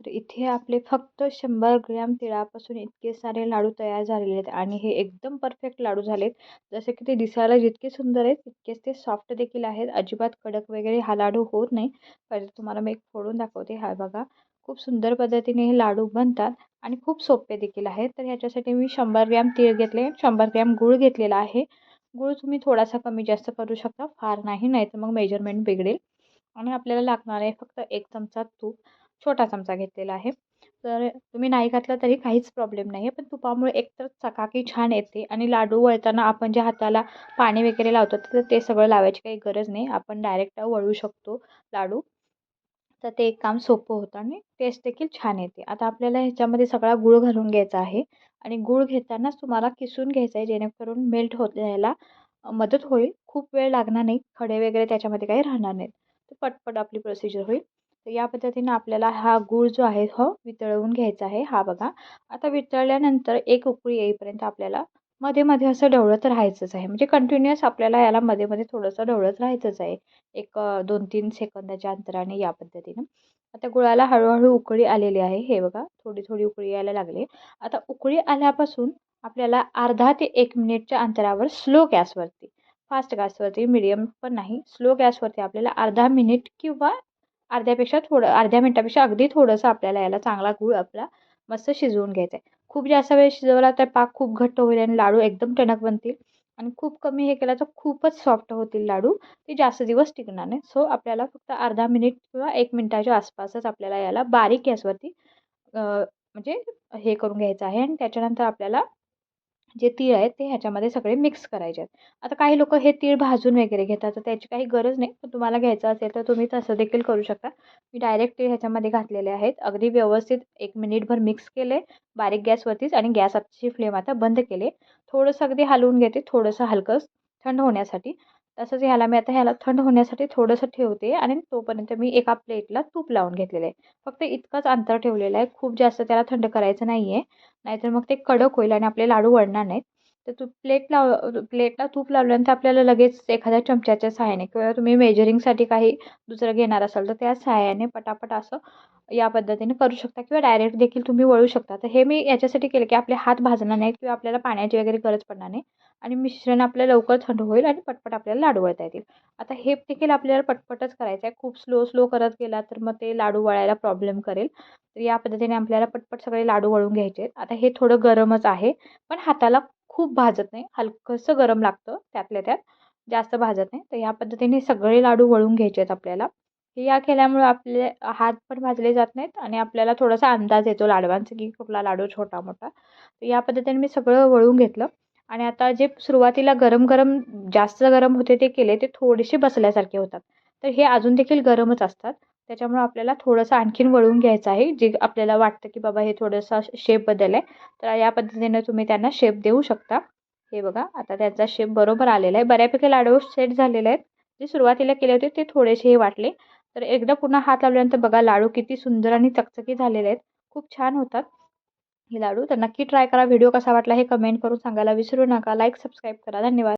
तर इथे आपले फक्त शंभर ग्रॅम तिळापासून इतके सारे लाडू तयार झालेले आहेत आणि हे एकदम परफेक्ट लाडू झालेत. जसे की ते दिसायला जितके सुंदर आहेत तितकेच ते सॉफ्ट देखील आहेत. अजिबात कडक वगैरे हा लाडू होत नाही. पहिले तुम्हाला मी एक फोडून दाखवते. हा बघा खूप सुंदर पद्धतीने हे लाडू बनतात आणि खूप सोपे देखील आहेत. तर ह्याच्यासाठी मी शंभर ग्रॅम तीळ घेतले शंभर ग्रॅम गूळ घेतलेला आहे. गूळ तुम्ही थोडासा कमी जास्त करू शकता फार नाही नाही तर मग मेजरमेंट बिघडेल. आणि आपल्याला लागणार आहे फक्त एक चमचा तूप. छोटा चमचा घेतलेला आहे. तर तुम्ही नाही घातला तरी काहीच प्रॉब्लेम नाही आहे पण तुपामुळे एकतर चकाकी छान येते आणि लाडू वळताना आपण ज्या हाताला पाणी वगैरे लावतो तर ते सगळं लावायची काही गरज नाही. आपण डायरेक्ट वळू शकतो लाडू. तर ते एक काम सोपं होतं आणि टेस्ट देखील छान येते. आता आपल्याला ह्याच्यामध्ये सगळा गूळ घालून घ्यायचा आहे आणि गूळ घेतानाच तुम्हाला किसून घ्यायचं आहे जेणेकरून मेल्ट होत यायला मदत होईल. खूप वेळ लागणार नाही. खडे वगैरे त्याच्यामध्ये काही राहणार नाहीत. तर पटपट आपली प्रोसिजर होईल. तर या पद्धतीनं आपल्याला हा गूळ जो आहे हो वितळवून घ्यायचा आहे. हा बघा. आता वितळल्यानंतर एक उकळी येईपर्यंत आपल्याला मध्ये मध्ये असं ढवळत राहायचंच आहे. म्हणजे कंटिन्युअस आपल्याला याला मध्ये मध्ये थोडंसं ढवळत राहायचंच आहे. एक दोन तीन सेकंदाच्या अंतराने या पद्धतीनं. आता गुळाला हळूहळू उकळी आलेली आहे. हे बघा थोडी थोडी उकळी यायला लागली आता उकळी आल्यापासून आपल्याला अर्धा ते एक मिनिटच्या अंतरावर स्लो गॅसवरती फास्ट गॅसवरती मिडियम पण नाही स्लो गॅसवरती आपल्याला अर्धा मिनिट किंवा अर्ध्यापेक्षा थोडं अर्ध्या मिनटापेक्षा अगदी थोडंसं आपल्याला याला चांगला गूळ आपला मस्त शिजवून घ्यायचा आहे खूप जास्त वेळ शिजवला तर पाक खूप घट्ट होईल आणि लाडू एकदम टणक बनतील. आणि खूप कमी हे केला तर खूपच सॉफ्ट होतील लाडू. ते जास्त दिवस टिकणार नाही सो आपल्याला फक्त अर्धा मिनिट किंवा एक मिनटाच्या आसपासच आपल्याला याला बारीक गॅसवरती म्हणजे हे करून घ्यायचं आहे. आणि त्याच्यानंतर आपल्याला जे तीळ आहेत ते ह्याच्यामध्ये सगळे मिक्स करायचे. आहेत आता काही लोक हे तीळ भाजून वगैरे घेतात तर त्याची काही गरज नाही. पण तुम्हाला घ्यायचं असेल तर तुम्ही तसं देखील करू शकता. मी डायरेक्ट तीळ ह्याच्यामध्ये घातलेले आहेत. अगदी व्यवस्थित एक मिनिटभर मिक्स केले बारीक गॅसवरतीच आणि गॅस आजची फ्लेम आता बंद केले. थोडंसं अगदी हलवून घेते थोडंसं हलकं थंड होण्यासाठी. तसंच ह्याला मी आता ह्याला थंड होण्यासाठी थोडंसं ठेवते आणि तोपर्यंत मी एका प्लेटला तूप लावून घेतलेलं आहे. फक्त इतकंच अंतर ठेवलेलं आहे. खूप जास्त त्याला थंड करायचं नाही आहे नाहीतर मग ते कडक होईल आणि आपले लाडू वळणार नाहीत. तर तू प्लेट लाव प्लेटला तूप लावल्यानंतर आपल्याला लगेच एखाद्या चमच्याच्या सहाय्याने किंवा तुम्ही मेजरिंगसाठी काही दुसरं घेणार असाल तर त्या सहाय्याने पटापट असं या पद्धतीने करू शकता किंवा डायरेक्ट देखील तुम्ही वळू शकता. तर हे मी याच्यासाठी केलं की आपले हात भाजणार नाहीत किंवा आपल्याला पाण्याची वगैरे गरज पडणार नाही आणि मिश्रण आपलं लवकर थंड होईल आणि पटपट आपल्याला लाडू वळता येतील. आता हे देखील आपल्याला पटपटच करायचं आहे खूप स्लो स्लो करत गेला तर मग ते लाडू वळायला प्रॉब्लेम करेल. तर या पद्धतीने आपल्याला पटपट सगळे लाडू वळून घ्यायचे. आहेत आता हे थोडं गरमच आहे पण हाताला खूप भाजत नाही. हलकंसं गरम लागतं त्यातल्या त्यात. जास्त भाजत नाही. तर या पद्धतीने सगळे लाडू वळून घ्यायचे आहेत आपल्याला. हे या केल्यामुळे आपले हात पण भाजले जात नाहीत आणि आपल्याला थोडासा अंदाज येतो लाडवांचा की कुठला लाडू छोटा मोठा. तर या पद्धतीने मी सगळं वळून घेतलं. आणि आता जे सुरुवातीला गरम गरम जास्त गरम होते ते केले ते थोडेसे बसल्यासारखे होतात. तर हे अजून देखील गरमच असतात. त्याच्यामुळे आपल्याला थोडंसं आणखीन वळून घ्यायचं आहे. जे आपल्याला वाटतं की बाबा हे थोडंसं शेप बदल आहे तर या पद्धतीने तुम्ही त्यांना शेप देऊ शकता. हे बघा आता त्याचा शेप बरोबर आलेला आहे. बऱ्यापैकी लाडू सेट झालेले आहेत. जे सुरुवातीला केले होते ते थोडेसे हे वाटले. तर एकदा पुन्हा हात लावल्यानंतर बघा लाडू किती सुंदर आणि चकचकी झालेले आहेत. खूप छान होतात हे लाडू. तर नक्की ट्राय करा. व्हिडिओ कसा वाटला हे कमेंट करून सांगायला विसरू नका. लाईक सबस्क्राईब करा. धन्यवाद.